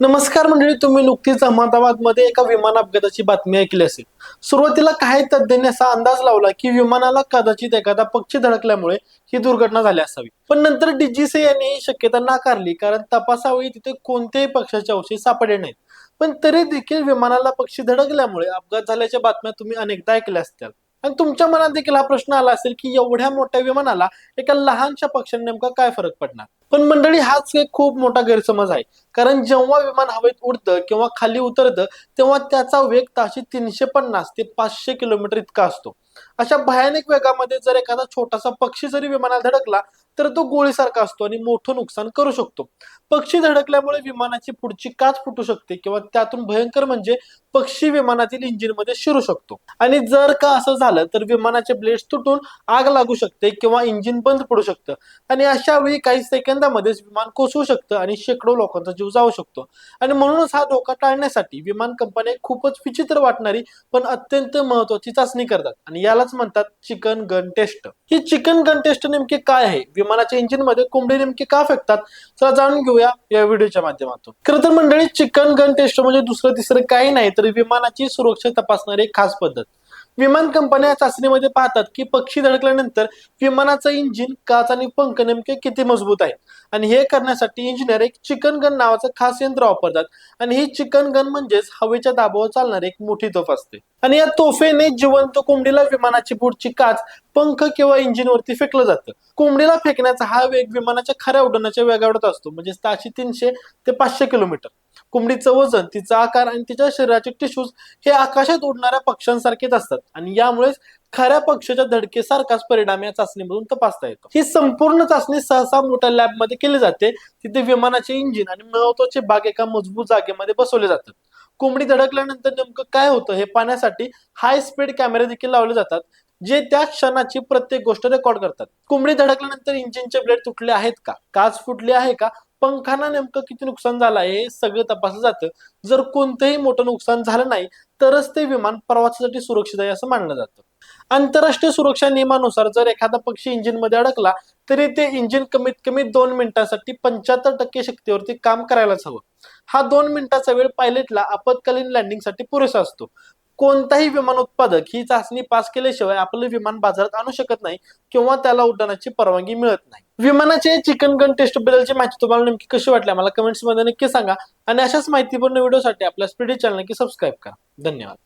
नमस्कार मंडळी तुम्ही नुकतीच अहमदाबादमध्ये एका विमान अपघाताची बातमी ऐकली असेल. सुरुवातीला काही तज्ज्ञांनी असा अंदाज लावला की विमानाला कदाचित एखादा पक्षी धडकल्यामुळे ही दुर्घटना झाली असावी. पण नंतर डीजीसी यांनी ही शक्यता नाकारली कारण तपासावेळी तिथे कोणत्याही पक्षाचे अवशेष सापडले नाहीत. पण तरी देखील विमानाला पक्षी धडकल्यामुळे अपघात झाल्याच्या बातम्या तुम्ही अनेकदा ऐकल्या असतील आणि तुमच्या मनात देखील हा प्रश्न आला असेल की एवढ्या मोठ्या विमानाला एका लहानशा पक्षाने नेमका काय फरक पडणार? पण मंडळी हाच एक खूप मोठा गैरसमज आहे. कारण जेव्हा विमान हवेत उडतं किंवा खाली उतरतं तेव्हा त्याचा वेग ताशी तीनशे पन्नास ते पाचशे किलोमीटर इतका असतो. अशा भयानक वेगामध्ये जर एखादा छोटासा पक्षी जरी विमानात धडकला तर तो गोळीसारखा असतो आणि मोठं नुकसान करू शकतो. पक्षी धडकल्यामुळे विमानाची पुढची काच फुटू शकते किंवा त्यातून भयंकर म्हणजे पक्षी विमानातील इंजिनमध्ये शिरू शकतो. आणि जर का असं झालं तर विमानाचे ब्लेड्स तुटून आग लागू शकते किंवा इंजिन बंद पडू शकतं. आणि अशा वेळी काही सेकंदामध्येच विमान कोसळू शकतं आणि शेकडो लोकांचा जीव जाऊ शकतो. आणि म्हणूनच हा धोका टाळण्यासाठी विमान कंपन्या खूपच विचित्र वाटणारी पण अत्यंत महत्वाची चाचणी करतात. आणि याला त्यालाच म्हणतात चिकन गन टेस्ट ही चिकन गन टेस्ट नेमकी काय आहे? विमानाच्या इंजिनमध्ये कोंबडी नेमकी का फेकतात? चला जाणून घेऊया या व्हिडिओच्या माध्यमातून. खरं तर मंडळी चिकन गन टेस्ट म्हणजे दुसरं तिसरं काही नाही तर विमानाची सुरक्षा तपासणारी एक खास पद्धत. विमान कंपन्या चाचणीमध्ये पाहतात की पक्षी धडकल्यानंतर विमानाचं इंजिन काच आणि पंख नेमके किती मजबूत आहेत? आणि हे करण्यासाठी इंजिनियर एक चिकन गन नावाचं खास यंत्र वापरतात. आणि ही चिकन गन म्हणजेच हवेच्या दाबावर चालणारी एक मोठी तोफ असते. आणि या तोफेने जिवंत कोंबडीला विमानाची पुढची काच पंख किंवा इंजिन वरती फेकलं जातं. कोंबडीला फेकण्याचा हा वेग विमानाच्या खऱ्या उड्डाणाच्या वेगावरच असतो. म्हणजे ताशी तीनशे ते पाचशे किलोमीटर. कोंबडीचं वजन तिचा आकार आणि तिच्या शरीराचे टिश्यूज हे आकाशात उडणाऱ्या पक्ष्यांसारखेच असतात. आणि यामुळेच खऱ्या पक्षाच्या धडकेसारखाच परिणाम या चाचणीमधून तपासता येतो. ही संपूर्ण चाचणी सहसा मोठ्या लॅबमध्ये केली जाते. तिथे विमानाचे इंजिन आणि महत्त्वाचे भाग एका मजबूत जागेमध्ये बसवले जातात. कोंबडी धडकल्यानंतर नेमकं काय होतं हे पाहण्यासाठी हाय स्पीड कॅमेरे देखील लावले जातात जे त्या क्षणाची प्रत्येक गोष्ट रेकॉर्ड करतात. कोंबडी धडकल्यानंतर इंजिनचे ब्लेड तुटले आहेत का? काच फुटली आहे का? पंखांना नेमकं किती नुकसान झालं आहे हे सगळं तपासलं जातं. जर कोणतंही मोठं नुकसान झालं नाही तरच ते विमान प्रवासासाठी सुरक्षित आहे असं मानलं जातं. आंतरराष्ट्रीय सुरक्षा नियमानुसार जर एखादा पक्षी इंजिनमध्ये अडकला तरी ते इंजिन कमीत कमी दोन मिनिटांसाठी पंच्याहत्तर टक्के शक्तीवरती काम करायलाच हवं. हा दोन मिनिटाचा वेळ पायलटला आपत्कालीन लँडिंगसाठी पुरेसा असतो. कोणताही विमान उत्पादक ही चाचणी पास केल्याशिवाय आपलं विमान बाजारात आणू शकत नाही किंवा त्याला उड्डाणाची परवानगी मिळत नाही. विमानाचे चिकन गन टेस्ट बद्दलची माहिती तुम्हाला नेमकी कशी वाटली मला कमेंट्समध्ये नक्की सांगा. आणि अशाच माहितीपूर्ण व्हिडिओसाठी आपल्या स्पीडी चॅनल नक्की सबस्क्राईब करा. धन्यवाद.